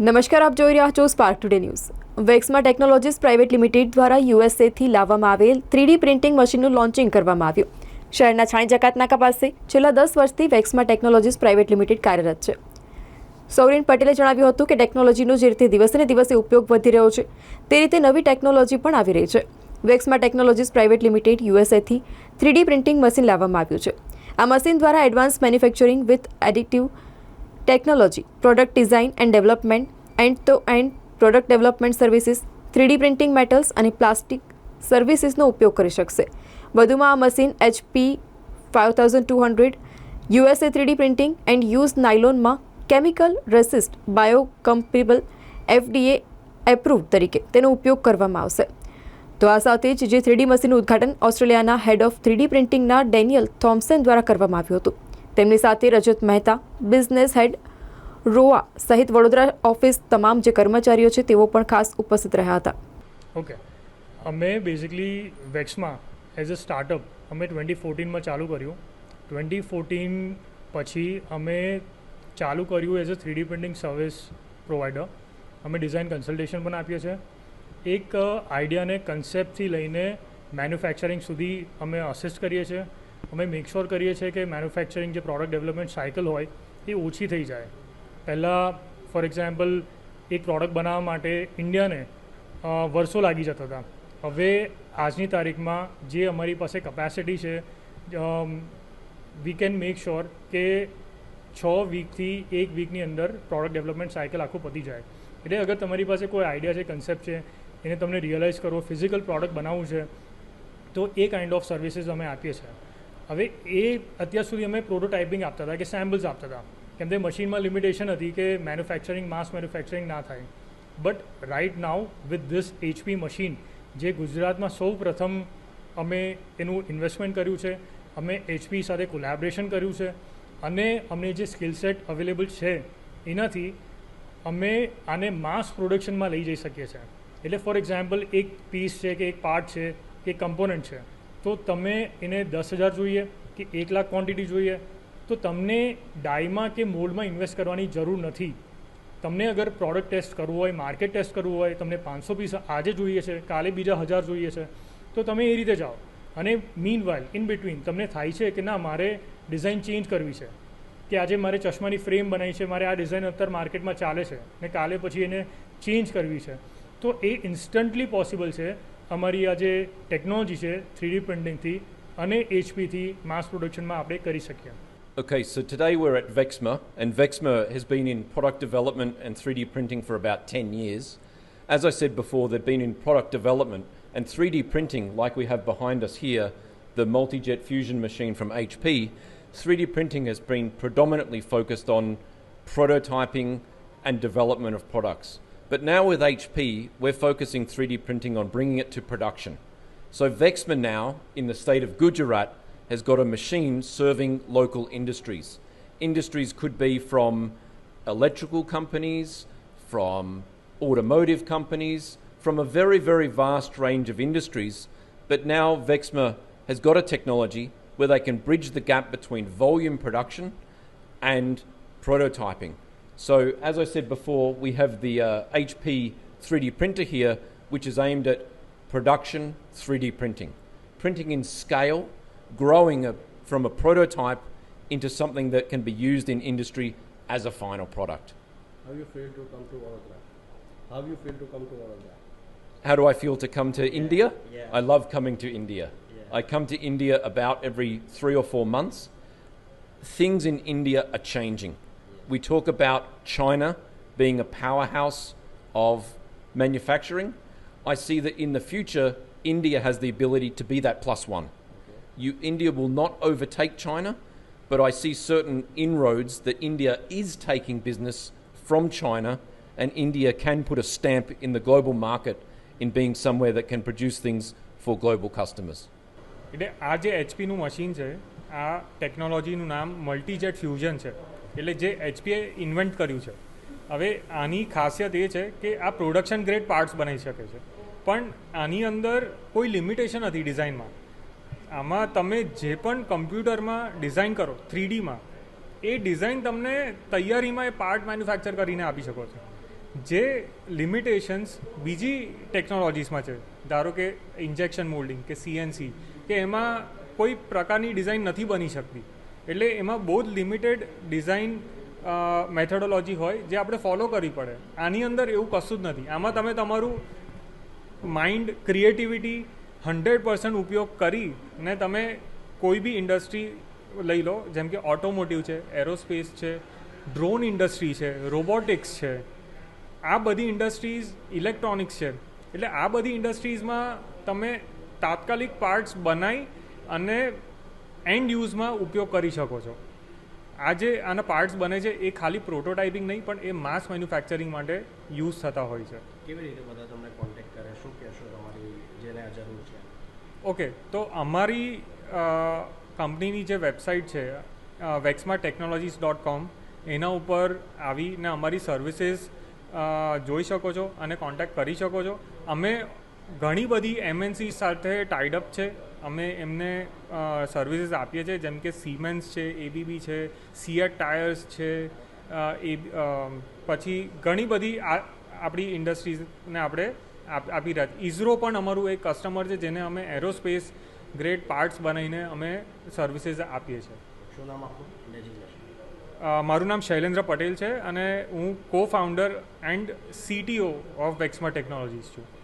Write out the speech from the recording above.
નમસ્કાર, આપ જોઈ રહ્યા છો spark today news Vexma technologies private limited દ્વારા યુએસએથી લાવવામાં આવેલ થ્રીડી પ્રિન્ટિંગ મશીનનું લોન્ચિંગ કરવામાં આવ્યું. શહેરના છાણી જકાતનાકા પાસે છેલ્લા દસ વર્ષથી વેક્સમાં ટેકનોલોજીસ પ્રાઇવેટ લિમિટેડ કાર્યરત છે. સૌરીન પટેલે જણાવ્યું હતું કે ટેકનોલોજીનો જે રીતે દિવસે દિવસે ઉપયોગ વધી રહ્યો છે, તે રીતે નવી ટેકનોલોજી પણ આવી રહી છે. વેક્સમાં ટેકનોલોજીસ પ્રાઇવેટ લિમિટેડ યુએસએથી થ્રીડી પ્રિન્ટિંગ મશીન લાવવામાં આવ્યું છે. આ મશીન દ્વારા advance manufacturing with additive technology product design and development and તો and product development services three D printing metals અને પ્લાસ્ટિક સર્વિસીસનો ઉપયોગ કરી શકશે. વધુમાં આ machine HP five thousand two hundred USA three D printing and use નાયલોનમાં chemical resist biocompatible FDA approve તરીકે તેનો ઉપયોગ કરવામાં આવશે. તો આ સાથે જ જે થ્રીડી મશીનનું ઉદ્ઘાટન ઓસ્ટ્રેલિયાના હેડ ઓફ થ્રીડી પ્રિન્ટિંગના ડેનિયલ થોમ્સન દ્વારા કરવામાં આવ્યું હતું. તેમની સાથે રજત મહેતા, બિઝનેસ હેડ રોવા સહિત વડોદરા ઓફિસ તમામ જે કર્મચારીઓ છે તેઓ પણ ખાસ ઉપસ્થિત રહ્યા હતા. ઓકે અમે બેઝિકલી વેક્સમાં એઝ અ સ્ટાર્ટઅપ અમે ટ્વેન્ટી ફોર્ટીનમાં ચાલુ કર્યું. ટ્વેન્ટી ફોર્ટીન પછી અમે ચાલુ કર્યું as a three D printing service provider અમે ડિઝાઇન કન્સલ્ટેશન પણ આપીએ છીએ એક આઈડિયાને કન્સેપ્ટથી લઈને મેન્યુફેક્ચરિંગ સુધી અમે અસિસ્ટ કરીએ છીએ. અમે મેક શ્યોર કરીએ છીએ કે મેન્યુફેક્ચરિંગ જે પ્રોડક્ટ ડેવલપમેન્ટ સાયકલ હોય, એ ઓછી થઈ જાય. પહેલાં ફોર એક્ઝામ્પલ એક પ્રોડક્ટ બનાવવા માટે ઇન્ડિયાને વર્ષો લાગી જતા હતા. હવે, આજની તારીખમાં જે અમારી પાસે કપેસિટી છે વી કેન મેક શ્યોર કે છ વીકથી એક વીકની અંદર પ્રોડક્ટ ડેવલપમેન્ટ સાયકલ આખું પતી જાય. એટલે અગર તમારી પાસે કોઈ આઈડિયા છે કન્સેપ્ટ છે, એને તમને રિયલાઇઝ કરવો ફિઝિકલ પ્રોડક્ટ બનાવવું છે, તો એ કાઇન્ડ ઓફ સર્વિસીસ અમે આપીએ છીએ. હવે એ અત્યાર સુધી અમે પ્રોટોટાઇપિંગ આપતા હતા કે સેમ્પલ્સ આપતા હતા. કેમ કે મશીનમાં લિમિટેશન હતી કે મેન્યુફેક્ચરિંગ માસ મેન્યુફેક્ચરિંગ ના થાય. But right now with this HP machine જે ગુજરાતમાં સૌ પ્રથમ અમે એનું ઇન્વેસ્ટમેન્ટ કર્યું છે, અમે એચપી સાથે કોલેબરેશન કર્યું છે, અને અમને જે સ્કિલ સેટ અવેલેબલ છે, એનાથી અમે આને માસ પ્રોડક્શનમાં લઈ જઈ શકીએ છીએ. એટલે ફોર એક્ઝામ્પલ એક પીસ છે કે એક પાર્ટ છે, કે કમ્પોનન્ટ છે. તો તમે એને દસ હજાર જોઈએ કે એક લાખ ક્વોન્ટિટી જોઈએ, તો તમને ડાયમાં કે મોલ્ડમાં ઇન્વેસ્ટ કરવાની જરૂર નથી. તમને અગર પ્રોડક્ટ ટેસ્ટ કરવું હોય માર્કેટ ટેસ્ટ કરવું હોય, તમને પાંચસો પીસ આજે જોઈએ છે, કાલે બીજા હજાર જોઈએ છે, તો તમે એ રીતે જાઓ. અને મીન વાઇલ ઇન બિટવીન તમને થાય છે કે ના, મારે ડિઝાઇન ચેન્જ કરવી છે, કે આજે મારે ચશ્માની ફ્રેમ બનાવી છે, મારે આ ડિઝાઇન અત્યારે માર્કેટમાં ચાલે છે, ને કાલે પછી એને ચેન્જ કરવી છે, તો એ ઇન્સ્ટન્ટલી પોસિબલ છે અમારી આ જે ટેકનોલોજી છે થ્રીડી પ્રિન્ટિંગથી અને એચપીથી માસ પ્રોડક્શનમાં આપણે કરી શકીએ Okay, so today we're at Vexma, and Vexma has been in product development and 3D printing for about 10 years. As I said before, they've been in product development and 3D printing, like we have behind us here, the multi jet fusion machine from HP. 3D printing has been predominantly focused on prototyping and development of products. But now with HP, we're focusing 3D printing on bringing it to production. So Vexma now, in the state of Gujarat, has got a machine serving local industries. Industries could be from electrical companies, from automotive companies, from a very, very vast range of industries. But now Vexma has got a technology where they can bridge the gap between volume production and prototyping. So, as I said before, we have the uh, HP 3D printer here, which is aimed at production 3D printing, printing in scale, growing a, from a prototype into something that can be used in industry as a final product. How you feel to come to Vadodara? How you feel to come to Vadodara? How do I feel to come to India? yeah. I love coming to India. Yeah. I come to India about every three or four months. Things in India are changing We talk about China being a powerhouse of manufacturing. I see that in the future, India has the ability to be that plus one. You, India will not overtake China, but I see certain inroads that India is taking business from China, and India can put a stamp in the global market in being somewhere that can produce things for global customers. એટલે આ જે એચપીનું machine છે આ ટેકનોલોજીનું નામ મલ્ટીજેટ fusion છે એટલે જે HPA invent કર્યું છે. હવે આની ખાસિયત એ છે કે આ પ્રોડક્શન ગ્રેડ પાર્ટ્સ બનાવી શકે છે. પણ આની અંદર કોઈ લિમિટેશન નથી ડિઝાઇનમાં આમાં તમે જે પણ કમ્પ્યુટરમાં ડિઝાઇન કરો થ્રીડીમાં એ ડિઝાઇન તમને તૈયારીમાં એ પાર્ટ મેન્યુફેક્ચર કરીને આપી શકો છો. જે લિમિટેશન્સ બીજી ટેકનોલોજીસમાં છે. ધારો કે ઇન્જેક્શન મોલ્ડિંગ કે સીએનસી કે એમાં કોઈ પ્રકારની ડિઝાઇન નથી બની શકતી. એટલે એમાં બહુ જ લિમિટેડ ડિઝાઇન મેથડોલોજી હોય જે આપણે ફોલો કરવી પડે. આની અંદર એવું કશું જ નથી. આમાં તમે તમારું માઇન્ડ ક્રિએટિવિટી હંડ્રેડ પર્સન્ટ ઉપયોગ કરી ને તમે કોઈ બી ઇન્ડસ્ટ્રી લઈ લો, જેમ કે ઓટોમોટિવ છે એરોસ્પેસ છે ડ્રોન ઇન્ડસ્ટ્રી છે રોબોટિક્સ છે, આ બધી ઇન્ડસ્ટ્રીઝ ઇલેક્ટ્રોનિક્સ છે. એટલે આ બધી ઇન્ડસ્ટ્રીઝમાં તમે તાત્કાલિક પાર્ટ્સ બનાવી અને એન્ડ યુઝમાં ઉપયોગ કરી શકો છો. આ જે આના પાર્ટ્સ બને છે એ ખાલી પ્રોટોટાઇપિંગ નહીં પણ એ માસ મેન્યુફેક્ચરિંગ માટે યુઝ થતા હોય છે. કેવી રીતે બધા તમને કોન્ટેક્ટ કરે? શું કહેશો તમારી જેને આ જરૂર છે? ઓકે તો અમારી કંપનીની જે વેબસાઇટ છે વેક્સમા ટેકનોલોજીસ ડોટ કોમ એના ઉપર આવીને અમારી સર્વિસીસ જોઈ શકો છો અને કોન્ટેક્ટ કરી શકો છો. અમે ઘણી બધી એમએનસી સાથે ટાઈડઅપ છે. અમે એમને સર્વિસીસ આપીએ છીએ જેમ કે સિમેન્સ છે એબીબી છે સીએટ ટાયર્સ છે એ પછી ઘણી બધી આ આપણી ઇન્ડસ્ટ્રીઝને આપણે આપ- રહ્યા છીએ. ઇઝરો પણ અમારું એક કસ્ટમર છે જેને અમે એરોસ્પેસ ગ્રેડ પાર્ટ્સ બનાવીને અમે સર્વિસીસ આપીએ છીએ. શું નામ આપનું? મારું નામ શૈલેન્દ્ર પટેલ છે અને હું co founder and CTO of વેક્સમા technologies છું.